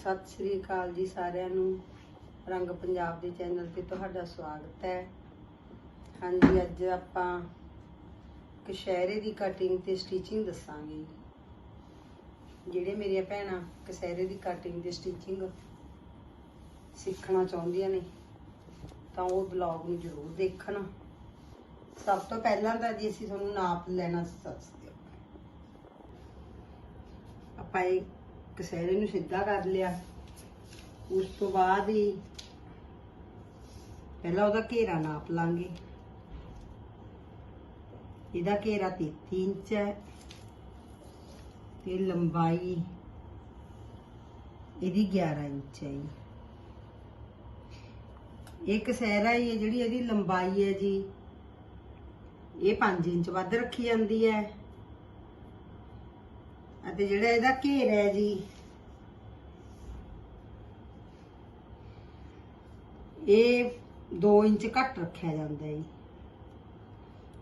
ਸਤਿ ਸ੍ਰੀ ਅਕਾਲ ਜੀ ਸਾਰਿਆਂ ਨੂੰ। ਰੰਗ ਪੰਜਾਬ ਦੇ ਚੈਨਲ ਤੇ ਤੁਹਾਡਾ ਸਵਾਗਤ ਹੈ। ਹਾਂਜੀ, ਅੱਜ ਆਪਾਂ ਕਸ਼ਹਿਰੇ ਦੀ ਕਟਿੰਗ ਤੇ ਸਟਿਚਿੰਗ ਦੱਸਾਂਗੇ। ਜਿਹੜੇ ਮੇਰੀਆਂ ਭੈਣਾਂ ਕਸ਼ਹਿਰੇ ਦੀ ਕਟਿੰਗ ਤੇ ਸਟਿਚਿੰਗ ਸਿੱਖਣਾ ਚਾਹੁੰਦੀਆਂ ਨੇ, ਤਾਂ ਉਹ ਬਲੌਗ ਨੂੰ ਜ਼ਰੂਰ ਦੇਖਣ। ਸਭ ਤੋਂ ਪਹਿਲਾਂ ਤਾਂ ਜੀ ਅਸੀਂ ਤੁਹਾਨੂੰ ਨਾਪ ਲੈਣਾ ਦੱਸਦੇ ਹਾਂ ਆਪਾਂ ਇਹ ਕਸਹਿਰੇ ਨੂੰ ਸਿੱਧਾ ਕਰ ਲਿਆ। ਉਸ ਤੋਂ ਬਾਅਦ ਹੀ ਪਹਿਲਾਂ ਉਹਦਾ ਘੇਰਾ ਨਾਪ ਲਾਂਗੇ। ਇਹਦਾ ਘੇਰਾ 33 ਇੰਚ ਹੈ ਤੇ ਲੰਬਾਈ ਇਹਦੀ 11 ਇੰਚ ਹੈ ਜੀ। ਇਹ ਕਸਹਿਰਾ ਹੀ ਹੈ, ਜਿਹੜੀ ਇਹਦੀ ਲੰਬਾਈ ਹੈ ਜੀ, ਇਹ 5 ਇੰਚ ਵੱਧ ਰੱਖੀ ਜਾਂਦੀ ਹੈ। ਅਤੇ ਜਿਹੜਾ ਇਹਦਾ ਘੇਰ ਹੈ ਜੀ, ਇਹ 2 ਇੰਚ ਘੱਟ ਰੱਖਿਆ ਜਾਂਦਾ ਹੈ ਜੀ।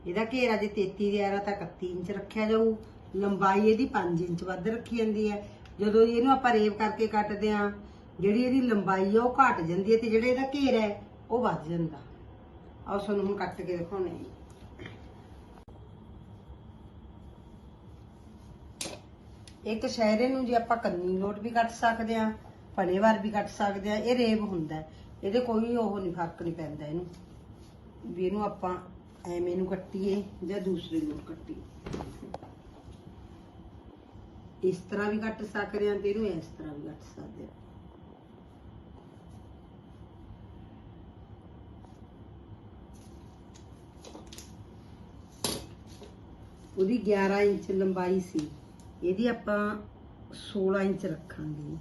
ਇਹਦਾ ਘੇਰਾ ਜੇ 33 ਦੇ ਆਰਾ ਤਾਂ 31 ਇੰਚ ਰੱਖਿਆ ਜਾਊ, ਲੰਬਾਈ ਇਹਦੀ 5 ਇੰਚ ਵੱਧ ਰੱਖੀ ਜਾਂਦੀ ਹੈ। ਜਦੋਂ ਇਹਨੂੰ ਆਪਾਂ ਰੇਵ ਕਰਕੇ ਕੱਟਦੇ ਆ ਜਿਹੜੀ ਇਹਦੀ ਲੰਬਾਈ ਆ ਉਹ ਘਟ ਜਾਂਦੀ ਹੈ ਤੇ ਜਿਹੜਾ ਇਹਦਾ ਘੇਰ ਹੈ, ਉਹ ਵੱਧ ਜਾਂਦਾ। ਆਓ, ਤੁਹਾਨੂੰ ਹੁਣ ਕੱਟ ਕੇ ਦਿਖਾਉਣੇ ਆ ਇਹ ਇੱਕ ਨੂੰ ਜੇ ਆਪਾਂ ਕੰਨੀ ਨੋਟ ਵੀ ਕੱਟ ਸਕਦੇ ਆ ਵਾਰ ਵੀ ਕੱਟ ਸਕਦੇ ਆ ਇਹ ਰੇਬ ਹੁੰਦਾ ਇਹਦੇ ਕੋਈ ਉਹ ਨਹੀਂ, ਫ਼ਰਕ ਨਹੀਂ ਪੈਂਦਾ ਇਹਨੂੰ। ਵੀ ਇਹਨੂੰ ਆਪਾਂ ਐਵੇਂ ਨੂੰ ਕੱਟੀਏ ਜਾਂ ਦੂਸਰੇ ਨੂੰ ਕੱਟੀਏ। ਇਸ ਤਰ੍ਹਾਂ ਵੀ ਕੱਟ ਸਕਦੇ ਆ ਤੇ ਇਹਨੂੰ ਇਸ ਤਰ੍ਹਾਂ ਵੀ ਕੱਟ ਸਕਦੇ ਆ ਉਹਦੀ 11 ਇੰਚ ਲੰਬਾਈ ਸੀ। ਇਹਦੀ ਆਪਾਂ 16 ਇੰਚ ਰੱਖਾਂਗੇ।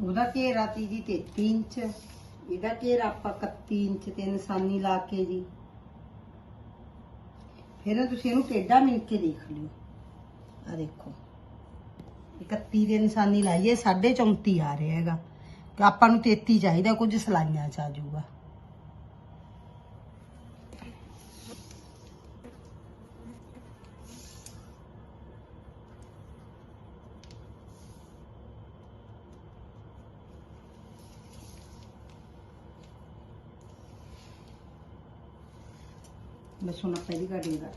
ਉਹਦਾ ਘੇਰਾ ਤੀ ਜੀ 33 ਇੰਚ, ਇਹਦਾ ਘੇਰਾ ਆਪਾਂ 31 ਇੰਚ ਤੇ ਨਿਸ਼ਾਨੀ ਲਾ ਕੇ ਜੀ। ਫਿਰ ਤੁਸੀਂ ਇਹਨੂੰ ਟੇਢਾ ਮਿਣ ਕੇ ਦੇਖ ਲਿਓ। ਆ ਦੇਖੋ। 31 ਦੇ ਨਿਸ਼ਾਨੀ ਲਾਈਏ 34 ਆ ਰਿਹਾ ਹੈਗਾ। ਆਪਾਂ ਨੂੰ 33 ਚਾਹੀਦਾ, ਕੁਝ ਸਲਾਈਆਂ ਚ ਆ ਜਾਊਗਾ। ਬਸ ਹੁਣ ਆਪਾਂ ਇਹਦੀ ਕਟਿੰਗ ਕਰ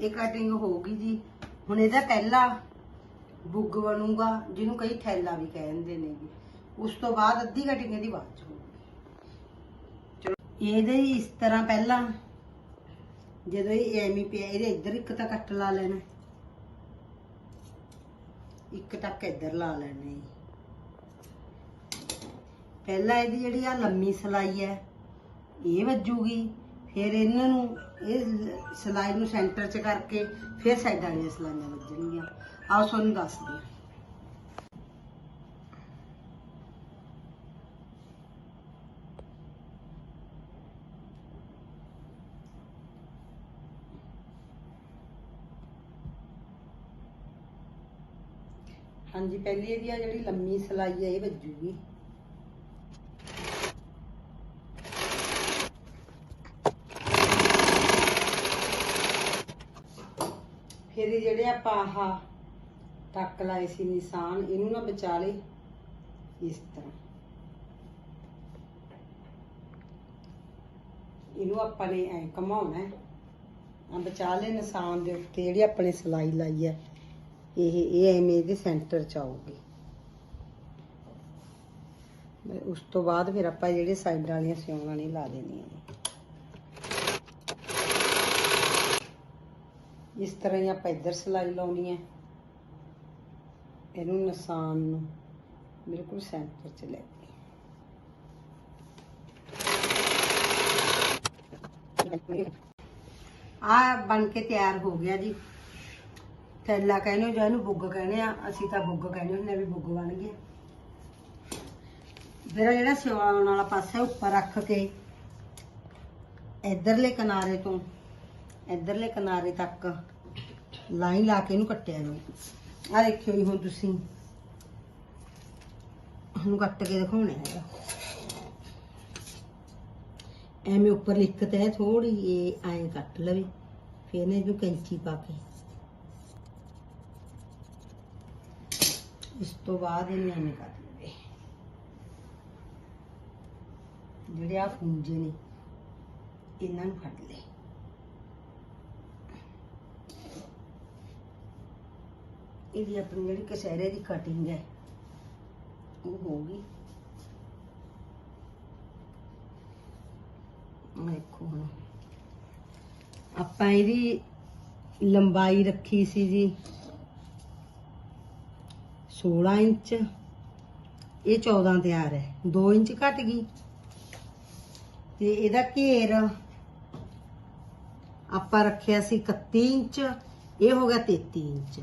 ਇਹ ਕਟਿੰਗ ਹੋ ਜੀ। ਹੁਣ ਇਹਦਾ ਪਹਿਲਾ ਬੁੱਗ ਬਣੂਗਾ, ਜਿਹਨੂੰ ਕਈ ਥੈਲਾ ਵੀ ਕਹਿੰਦੇ ਨੇ ਜੀ। ਉਸ ਤੋਂ ਬਾਅਦ ਅੱਧੀ ਕਟਿੰਗ ਇਹਦੀ ਬਾਅਦ ਚ ਹੋਊਗੀ। ਚਲੋ, ਇਹਦੇ ਇਸ ਤਰ੍ਹਾਂ ਪਹਿਲਾਂ, ਜਦੋਂ ਇਹ ਐਵੇਂ ਪਿਆ, ਇਹਦੇ ਇੱਧਰ ਇੱਕ ਤਾਂ ਕੱਟ ਲਾ ਲੈਣਾ। ਇੱਕ ਤੱਕ ਇੱਧਰ ਲਾ ਲੈਣਾ ਜੀ। ਪਹਿਲਾਂ ਇਹਦੀ ਜਿਹੜੀ ਆ ਲੰਮੀ ਸਲਾਈ ਹੈ, ਇਹ ਵੱਜੂਗੀ, ਫਿਰ ਇਹਨਾਂ ਨੂੰ, ਇਹ ਸਲਾਈ ਨੂੰ ਸੈਂਟਰ 'ਚ ਕਰਕੇ ਫਿਰ ਸਾਈਡਾਂ ਵਾਲੀਆਂ ਸਲਾਈਆਂ ਵੱਜਣਗੀਆਂ। ਆਓ ਤੁਹਾਨੂੰ ਦੱਸਦੀ ਹਾਂ ਹਾਂਜੀ, ਪਹਿਲੀ ਇਹਦੀ ਆ ਜਿਹੜੀ ਲੰਮੀ ਸਲਾਈ ਹੈ, ਇਹ ਵੱਜੂਗੀ। ਫਿਰ ਜਿਹੜੇ ਆਪਾਂ ਆਹ ਟੱਕ ਲਾਏ ਸੀ ਨਿਸ਼ਾਨ, ਇਹਨੂੰ ਨਾ ਬਚਾ ਵਿਚਾਲੇ ਇਸ ਤਰ੍ਹਾਂ। ਇਹਨੂੰ ਆਪਾਂ ਨੇ ਐ ਘਮਾਉਣਾ ਹੈ। ਆ ਵਿਚਾਲੇ ਨਿਸ਼ਾਨ ਦੇ ਉੱਤੇ, ਜਿਹੜੀ ਆਪਣੇ ਸਲਾਈ ਲਾਈ ਹੈ। ਇਹ ਇਹ ਐਵੇਂ ਇਹਦੇ ਸੈਂਟਰ ਚ ਆਊਗੀ। ਉਸ ਤੋਂ ਬਾਅਦ ਫਿਰ ਆਪਾਂ ਜਿਹੜੇ ਸਾਈਡਾਂ ਵਾਲੀਆਂ ਸਿਉਣਾਂ ਨਹੀਂ ਲਾ ਦੇਣੀਆਂ ਇਸ ਤਰ੍ਹਾਂ ਹੀ ਆਪਾਂ ਇੱਧਰ ਸਿਲਾਈ ਲਾਉਣੀ ਹੈ। ਇਹਨੂੰ ਨਿਸ਼ਾਨ ਨੂੰ ਬਿਲਕੁਲ ਸੈਂਟਰ 'ਚ ਲੈ ਕੇ। ਆ ਬਣ ਕੇ ਤਿਆਰ ਹੋ ਗਿਆ ਜੀ। ਥੈਲਾ ਕਹਿੰਦੇ ਹੋ ਜਾਂ ਇਹਨੂੰ ਬੁੱਗ ਕਹਿੰਦੇ ਆ, ਅਸੀਂ ਤਾਂ ਬੁੱਗ ਕਹਿੰਦੇ ਹੁੰਦੇ ਆ ਵੀ ਬੁੱਗ ਬਣ ਗਿਆ। ਫਿਰ ਆਹ ਜਿਹੜਾ ਸਿਵਾਉਣ ਵਾਲਾ ਪਾਸਾ ਉੱਪਰ ਰੱਖ ਕੇ ਇਧਰਲੇ ਕਿਨਾਰੇ ਤੋਂ ਇਧਰਲੇ ਕਿਨਾਰੇ ਤੱਕ ਲਾਈਨ ਲਾ ਕੇ ਇਹਨੂੰ ਕੱਟਿਆ ਜਾਊ ਆ ਦੇਖਿਓ ਜੀ ਹੁਣ ਤੁਸੀਂ। ਹੁਣ ਕੱਟ ਕੇ ਦਿਖਾਉਣਾ ਹੈਗਾ। ਐਵੇਂ ਉੱਪਰ ਲਿਖਤ ਹੈ ਥੋੜੀ ਇਹ ਐਂ ਕੱਟ ਲਵੇ। ਫਿਰ ਨੇ ਇਹਨੂੰ ਕੈਂਚੀ ਪਾ ਕੇ। ਇਸ ਤੋਂ ਬਾਅਦ ਇਹਨੂੰ ਐਵੇਂ ਕੱਟ ਲਵੇ। ਜਿਹੜੇ ਆ ਫੁੰਜੇ ਨੇ, ਇਹਨਾਂ ਨੂੰ ਕੱਢ ਲੈ ਇਹਦੀ ਆਪਣੀ ਜਿਹੜੀ ਕਸਹਿਰੇ ਦੀ ਕਟਿੰਗ ਹੈ, ਉਹ ਹੋ ਗਈ ਦੇਖੋ ਹੁਣ। ਆਪਾਂ ਇਹਦੀ ਲੰਬਾਈ ਰੱਖੀ ਸੀ ਜੀ 16 ਇੰਚ। ਇਹ 14 ਤਿਆਰ ਹੈ। 2 ਇੰਚ ਘਟ ਗਈ। ਤੇ ਇਹਦਾ ਘੇਰ ਆਪਾਂ ਰੱਖਿਆ ਸੀ 31 ਇੰਚ। ਇਹ ਹੋ ਗਿਆ 33 ਇੰਚ।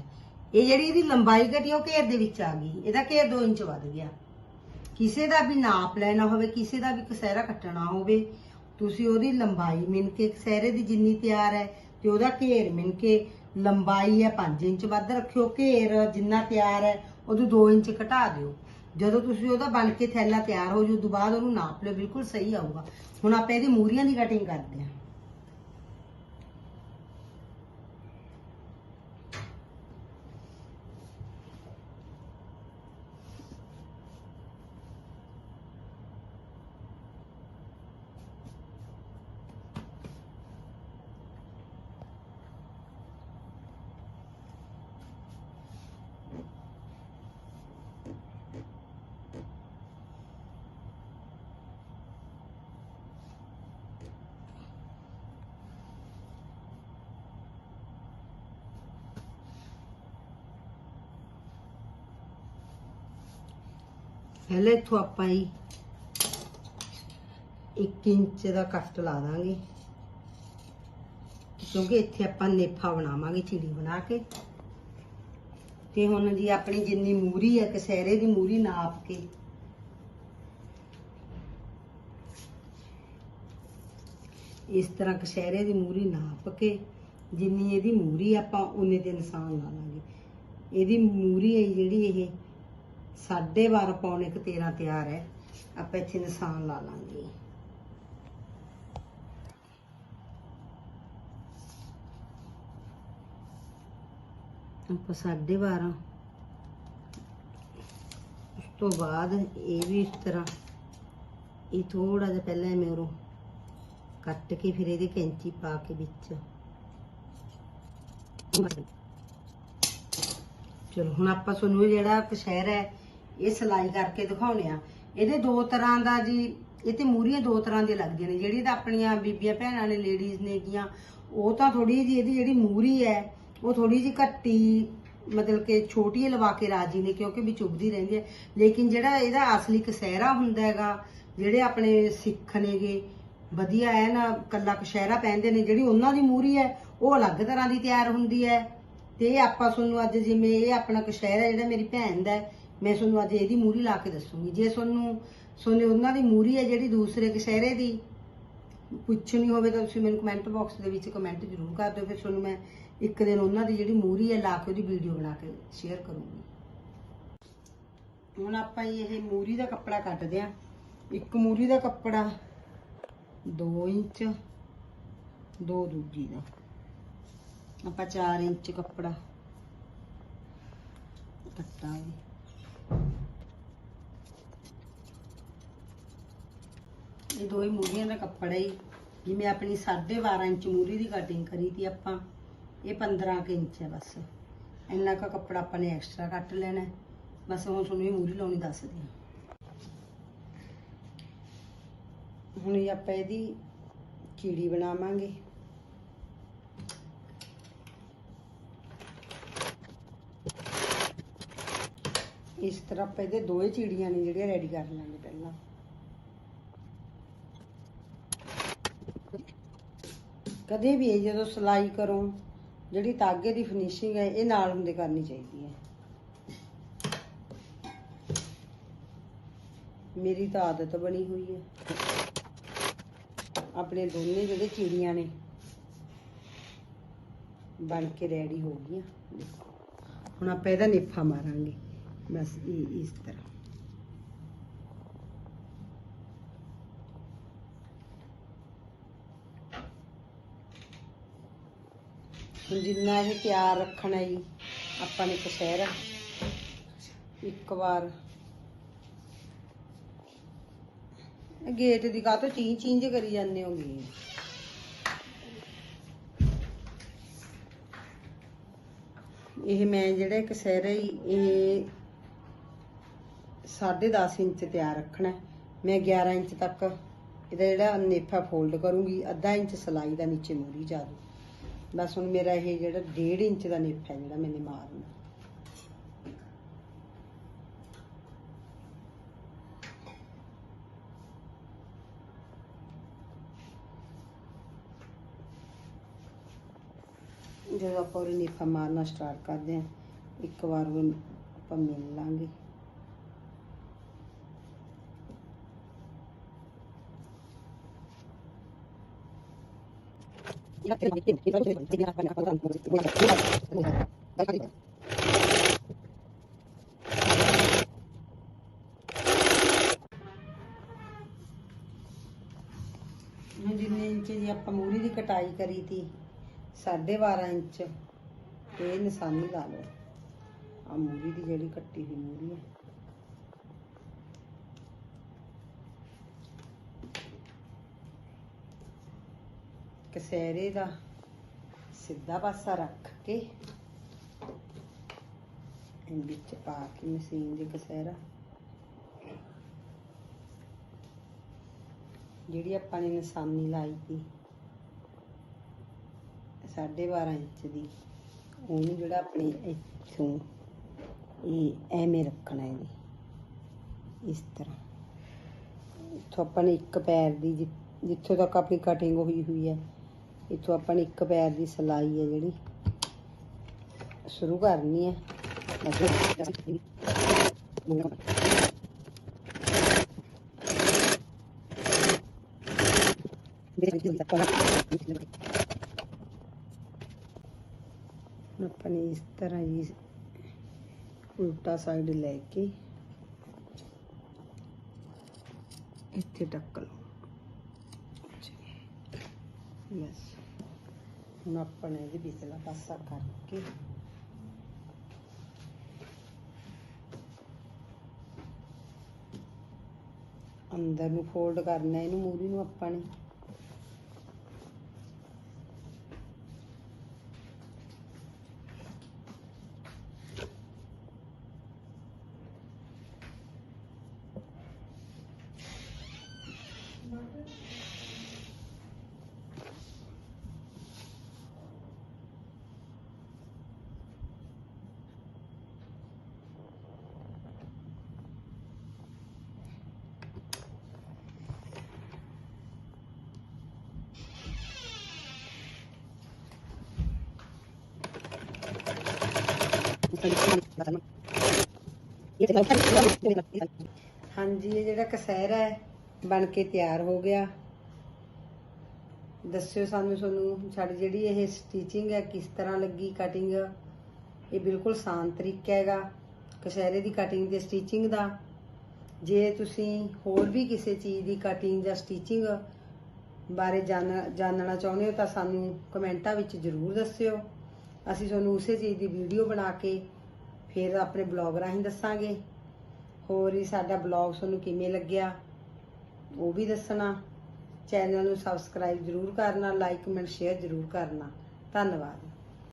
ਇਹ ਜਿਹੜੀ ਇਹਦੀ ਲੰਬਾਈ ਘਟੀ ਉਹ ਘੇਰ ਦੇ ਵਿੱਚ ਆ ਗਈ। ਇਹਦਾ ਘੇਰ 2 ਇੰਚ ਵੱਧ ਗਿਆ। ਕਿਸੇ ਦਾ ਵੀ ਨਾਪ ਲੈਣਾ ਹੋਵੇ, ਕਿਸੇ ਦਾ ਵੀ ਕਸਹਿਰਾ ਕੱਟਣਾ ਹੋਵੇ, ਤੁਸੀਂ ਉਹਦੀ ਲੰਬਾਈ ਮਿਣ ਕੇ ਕਸਹਿਰੇ ਦੀ ਜਿੰਨੀ ਤਿਆਰ ਹੈ, ਤੇ ਉਹਦਾ ਘੇਰ ਮਿਣ ਕੇ ਲੰਬਾਈ ਹੈ 5 ਇੰਚ ਵੱਧ ਰੱਖਿਓ। ਘੇਰ ਜਿੰਨਾ ਤਿਆਰ ਹੈ ਉਹਦੋਂ 2 ਇੰਚ ਘਟਾ ਦਿਓ। ਜਦੋਂ ਤੁਸੀਂ ਉਹਦਾ ਬਣ ਕੇ ਥੈਲਾ ਤਿਆਰ ਹੋ ਜੂ ਤੋਂ ਬਾਅਦ ਉਹਨੂੰ ਨਾਪ ਲਿਓ, ਬਿਲਕੁਲ ਸਹੀ ਆਊਗਾ। ਹੁਣ ਆਪਾਂ ਇਹਦੀ ਮੂਰੀਆਂ ਦੀ ਕਟਿੰਗ ਕਰਦੇ ਹਾਂ। ਪਹਿਲੇ ਇੱਥੋਂ ਆਪਾਂ ਹੀ 1 ਇੰਚ ਦਾ ਕੱਟ ਲਾ ਦਾਂਗੇ। ਕਿਉਂਕਿ ਇੱਥੇ ਆਪਾਂ ਨੇਫਾ ਬਣਾਵਾਂਗੇ, ਚਿੜੀ ਬਣਾ ਕੇ। ਤੇ ਹੁਣ ਜੀ ਆਪਣੀ ਜਿੰਨੀ ਮੂਰੀ ਹੈ ਕਸਹਿਰੇ ਦੀ ਮੂਰੀ ਨਾਪ ਕੇ। ਇਸ ਤਰ੍ਹਾਂ ਕਸ਼ਹਿਰੇ ਦੀ ਮੂਰੀ ਨਾਪ ਕੇ, ਜਿੰਨੀ ਇਹਦੀ ਮੂਰੀ ਆਪਾਂ ਉਨੇ ਦੇ ਨਿਸ਼ਾਨ ਲਾ ਲਾਂਗੇ ਇਹਦੀ ਮੂਰੀ ਹੈ ਜਿਹੜੀ ਇਹ ਸਾਢੇ 12 ਪੌਣੇ ਕੁ 13 ਤਿਆਰ ਹੈ। ਆਪਾਂ ਇੱਥੇ ਨਿਸ਼ਾਨ ਲਾ ਲਾਂਗੇ। ਆਪਾਂ ਸਾਢੇ 12 ਉਸ ਤੋਂ ਬਾਅਦ ਇਹ ਵੀ ਇਸ ਤਰ੍ਹਾਂ, ਇਹ ਥੋੜਾ ਜਿਹਾ ਪਹਿਲਾਂ ਐਵੇਂ ਉਰੋਂ ਕੱਟ ਕੇ ਫਿਰ ਇਹਦੇ ਕੈਂਚੀ ਪਾ ਕੇ ਵਿੱਚ। ਚਲੋ, ਹੁਣ ਆਪਾਂ ਤੁਹਾਨੂੰ ਇਹ ਜਿਹੜਾ ਕਸ਼ਹਿਰ ਹੈ ਇਹ ਸਿਲਾਈ ਕਰਕੇ ਦਿਖਾਉਣੇ ਆ। ਇਹਦੇ ਦੋ ਤਰ੍ਹਾਂ ਦਾ ਜੀ, ਇਹ ਤੇ ਮੂਰੀਆਂ ਦੋ ਤਰ੍ਹਾਂ ਦੀਆਂ ਲੱਗਦੀਆਂ ਨੇ। ਜਿਹੜੀ ਤਾਂ ਆਪਣੀਆਂ ਬੀਬੀਆਂ ਭੈਣਾਂ ਨੇ ਲੇਡੀਜ਼ ਨੇ ਕੀਆਂ ਉਹ ਤਾਂ ਥੋੜੀ ਜੀ ਇਹਦੀ ਜਿਹੜੀ ਮੂਰੀ ਹੈ, ਉਹ ਥੋੜੀ ਜੀ ਘੱਟੀ, ਮਤਲਬ ਕਿ ਛੋਟੀ ਲਵਾ ਕੇ ਰਾਜੀ ਨੇ, ਕਿਉਂਕਿ ਵੀ ਚੁੱਭਦੀ ਰਹਿੰਦੀ ਹੈ। ਲੇਕਿਨ ਜਿਹੜਾ ਇਹਦਾ ਅਸਲੀ ਕਸਹਿਰਾ ਹੁੰਦਾ ਹੈਗਾ, ਜਿਹੜੇ ਆਪਣੇ ਸਿੱਖ ਨੇਗੇ, ਵਧੀਆ ਹੈ ਨਾ ਕੱਲਾ ਕਸ਼ਹਿਰਾ ਪਹਿਨਦੇ ਨੇ, ਜਿਹੜੀ ਉਹਨਾਂ ਦੀ ਮੂਰੀ ਹੈ, ਉਹ ਅਲੱਗ ਤਰ੍ਹਾਂ ਦੀ ਤਿਆਰ ਹੁੰਦੀ ਹੈ। ਤੇ ਆਪਾਂ ਤੁਹਾਨੂੰ ਅੱਜ ਜਿਵੇਂ ਇਹ ਆਪਣਾ ਕਸ਼ਹਿਰਾ ਜਿਹੜਾ ਮੇਰੀ ਭੈਣ ਦਾ ਮੈਂ ਤੁਹਾਨੂੰ ਅੱਜ ਇਹਦੀ ਮੂਰੀ ਲਾ ਕੇ ਦੱਸੂਗੀ। ਜੇ ਤੁਹਾਨੂੰ, ਸੋਨੇ, ਉਹਨਾਂ ਦੀ ਮੂਰੀ ਹੈ ਜਿਹੜੀ ਦੂਸਰੇ ਕਸ਼ਹਿਰੇ ਦੀ, ਪੁੱਛਣੀ ਹੋਵੇ ਤਾਂ ਤੁਸੀਂ ਮੈਨੂੰ ਕਮੈਂਟ ਬਾਕਸ ਦੇ ਵਿੱਚ ਕਮੈਂਟ ਜ਼ਰੂਰ ਕਰ ਦਿਓ। ਫਿਰ ਤੁਹਾਨੂੰ ਮੈਂ ਇੱਕ ਦਿਨ ਉਹਨਾਂ ਦੀ ਜਿਹੜੀ ਮੂਰੀ ਹੈ ਲਾ ਕੇ ਉਹਦੀ ਵੀਡੀਓ ਬਣਾ ਕੇ ਸ਼ੇਅਰ ਕਰੂੰਗੀ। ਹੁਣ ਆਪਾਂ ਇਹ ਮੂਰੀ ਦਾ ਕੱਪੜਾ ਕੱਟਦੇ ਆ ਇੱਕ ਮੂਰੀ ਦਾ ਕੱਪੜਾ 2 ਇੰਚ, ਦੋ ਦੂਜੀ ਦਾ। ਆਪਾਂ 4 ਇੰਚ ਕੱਪੜਾ। ਕੱਟਾਂਗੇ ਇਹ ਦੋ ਹੀ ਮੂਰੀਆਂ ਦਾ ਕੱਪੜਾ ਹੀ। ਜਿਵੇਂ ਆਪਣੀ 12.5 ਇੰਚ ਮੂਰੀ ਦੀ ਕਟਿੰਗ ਕਰੀ ਤੀ ਆਪਾਂ। ਇਹ 15 ਕੁ ਇੰਚ ਹੈ ਬਸ। ਇੰਨਾ ਕੁ ਕੱਪੜਾ ਆਪਾਂ ਨੇ ਐਕਸਟਰਾ ਕੱਟ ਲੈਣਾ ਬਸ ਹੁਣ ਤੁਹਾਨੂੰ ਇਹ ਮੂਰੀ ਲਾਉਣੀ ਦੱਸਦੀ ਹਾਂ। ਹੁਣ ਇਹ ਆਪਾਂ ਇਹਦੀ ਚੀੜੀ ਬਣਾਵਾਂਗੇ। ਇਸ ਤਰ੍ਹਾਂ ਆਪਾਂ ਇਹਦੇ ਦੋਏ ਚੀੜੀਆਂ ਨੇ ਜਿਹੜੀਆਂ ਰੈਡੀ ਕਰ ਲਾਂਗੇ ਪਹਿਲਾਂ। ਕਦੇ ਵੀ ਇਹ ਜਦੋਂ ਸਿਲਾਈ ਕਰੋ, ਜਿਹੜੀ ਤਾਗੇ ਦੀ ਫਿਨਿਸ਼ਿੰਗ ਹੈ, ਇਹ ਨਾਲ ਹੁੰਦੇ ਕਰਨੀ ਚਾਹੀਦੀ ਹੈ। ਮੇਰੀ ਤਾਂ ਆਦਤ ਬਣੀ ਹੋਈ ਹੈ। ਆਪਣੇ ਦੋਨੇ ਜਿਹੜੇ ਚਿੜੀਆਂ ਨੇ, ਬਣ ਕੇ ਰੈਡੀ ਹੋ ਗਈਆਂ। ਹੁਣ ਆਪਾਂ ਇਹਦਾ ਨੇਫਾ ਮਾਰਾਂਗੇ। ਬਸ ਇਹ ਇਸ ਤਰ੍ਹਾਂ ਹੁਣ ਜਿੰਨਾ ਇਹ ਤਿਆਰ ਰੱਖਣਾ ਜੀ, ਆਪਾਂ ਨੇ ਕਸ਼ਹਿਰਾ ਇੱਕ ਵਾਰ। ਗੇਟ ਦੀ ਕਾਹ ਤੋਂ ਚੀਂ ਚੀਂ ਕਰੀ ਜਾਂਦੇ ਹੋਗੇ। ਇਹ ਮੈਂ ਜਿਹੜਾ ਕਸਹਿਰਾ ਸਿਰ ਇਹ 10.5 ਇੰਚ ਤਿਆਰ ਰੱਖਣਾ ਮੈਂ 11 ਇੰਚ ਤੱਕ ਇਹਦਾ ਜਿਹੜਾ ਨੇਫਾ ਫੋਲਡ ਕਰੂੰਗੀ, ਅੱਧਾ ਇੰਚ ਸਲਾਈ ਦਾ ਨੀਚੇ ਮੂਰੀ ਜਾ ਦੂ। ਬਸ ਹੁਣ ਮੇਰਾ ਇਹ ਜਿਹੜਾ 1.5 ਇੰਚ ਦਾ ਨੇਫਾ ਜਿਹੜਾ ਮੈਨੇ ਮਾਰਨਾ। ਜਦੋਂ ਆਪਾਂ ਉਹ ਨੇਫਾ ਮਾਰਨਾ ਸਟਾਰਟ ਕਰਦੇ ਹਾਂ, ਇੱਕ ਵਾਰ ਉਹ ਆਪਾਂ ਮਿਲ ਲਾਂਗੇ ਹੁਣ ਜਿੰਨੇ ਇੰਚ ਦੀ ਆਪਾਂ ਮੂਰੀ ਦੀ ਕਟਾਈ ਕਰੀ ਤੀ 12.5 ਇੰਚ ਤੇ ਇਹ ਨਿਸ਼ਾਨੀ ਲਾ ਲਓ। ਆ ਮੂਰੀ ਦੀ ਜਿਹੜੀ ਕੱਟੀ ਹੋਈ ਮੂਰੀ ਹੈ ਕਸਹਿਰੇ ਦਾ ਸਿੱਧਾ ਪਾਸਾ ਰੱਖ ਕੇ ਵਿੱਚ ਪਾ ਕੇ ਮਸ਼ੀਨ ਦੇ ਕਸਹਿਰਾ ਜਿਹੜੀ ਆਪਾਂ ਨੇ ਨਿਸ਼ਾਨੀ ਲਾਈ ਸੀ, ਸਾਢੇ 12 ਇੰਚ ਦੀ, ਉਹਨੂੰ ਜਿਹੜਾ ਆਪਣੇ ਇੱਥੋਂ ਇਹ ਐਵੇਂ ਰੱਖਣਾ ਹੈ ਜੀ, ਇਸ ਤਰ੍ਹਾਂ। ਇੱਥੋਂ ਆਪਾਂ ਨੇ ਇੱਕ ਪੈਰ ਦੀ ਜਿ- ਜਿੱਥੋਂ ਤੱਕ ਆਪਣੀ ਕਟਿੰਗ ਹੋਈ ਹੋਈ ਹੈ ਇੱਥੋਂ ਆਪਾਂ ਨੇ ਇੱਕ ਪੈਰ ਦੀ ਸਿਲਾਈ ਹੈ ਜਿਹੜੀ। ਸ਼ੁਰੂ ਕਰਨੀ ਹੈ। ਆਪਾਂ ਨੇ ਇਸ ਤਰ੍ਹਾਂ ਜੀ ਉਲਟਾ ਸਾਈਡ ਲੈ ਕੇ ਇੱਥੇ ਟੱਕ ਲਓ। ਬਸ ਹੁਣ ਆਪਾਂ ਨੇ ਇਹਦੇ ਵਿਚਲਾ ਪਾਸਾ ਕਰਕੇ। ਅੰਦਰ ਨੂੰ ਫੋਲਡ ਕਰਨਾ, ਇਹਨੂੰ ਮੂਰੀ ਨੂੰ ਆਪਾਂ ਨੇ। ਹਾਂਜੀ, ਇਹ ਜਿਹੜਾ ਕਸਹਿਰਾ ਹੈ, ਬਣ ਕੇ ਤਿਆਰ ਹੋ ਗਿਆ। ਦੱਸਿਓ ਸਾਨੂੰ, ਤੁਹਾਨੂੰ ਸਾਡੀ ਜਿਹੜੀ ਇਹ ਸਟਿਚਿੰਗ ਹੈ, ਕਿਸ ਤਰ੍ਹਾਂ ਲੱਗੀ ਕਟਿੰਗ ਇਹ ਬਿਲਕੁਲ ਆਸਾਨ ਤਰੀਕਾ ਹੈਗਾ, ਕਸਹਿਰੇ ਦੀ ਕਟਿੰਗ ਤੇ ਸਟਿਚਿੰਗ ਦਾ। ਜੇ ਤੁਸੀਂ ਹੋਰ ਵੀ ਕਿਸੇ ਚੀਜ਼ ਦੀ ਕਟਿੰਗ ਜਾਂ ਸਟਿਚਿੰਗ ਬਾਰੇ ਜਾਣ- ਜਾਣਨਾ ਚਾਹੁੰਦੇ ਹੋ, ਤਾਂ ਸਾਨੂੰ ਕਮੈਂਟਾਂ ਵਿੱਚ ਜ਼ਰੂਰ ਦੱਸਿਓ। ਅਸੀਂ ਤੁਹਾਨੂੰ ਉਸੇ ਚੀਜ਼ ਦੀ ਵੀਡੀਓ ਬਣਾ ਕੇ ਫਿਰ ਆਪਣੇ ਬਲੌਗ ਰਾਹੀਂ ਦੱਸਾਂਗੇ। ਹੋਰ ਹੀ ਸਾਡਾ ਬਲੌਗ ਤੁਹਾਨੂੰ ਕਿਵੇਂ ਲੱਗਿਆ? ਉਹ ਵੀ ਦੱਸਣਾ। ਚੈਨਲ ਨੂੰ ਸਬਸਕ੍ਰਾਈਬ ਜ਼ਰੂਰ ਕਰਨਾ, ਲਾਈਕ ਕਮੈਂਟ ਸ਼ੇਅਰ ਜ਼ਰੂਰ ਕਰਨਾ। ਧੰਨਵਾਦ।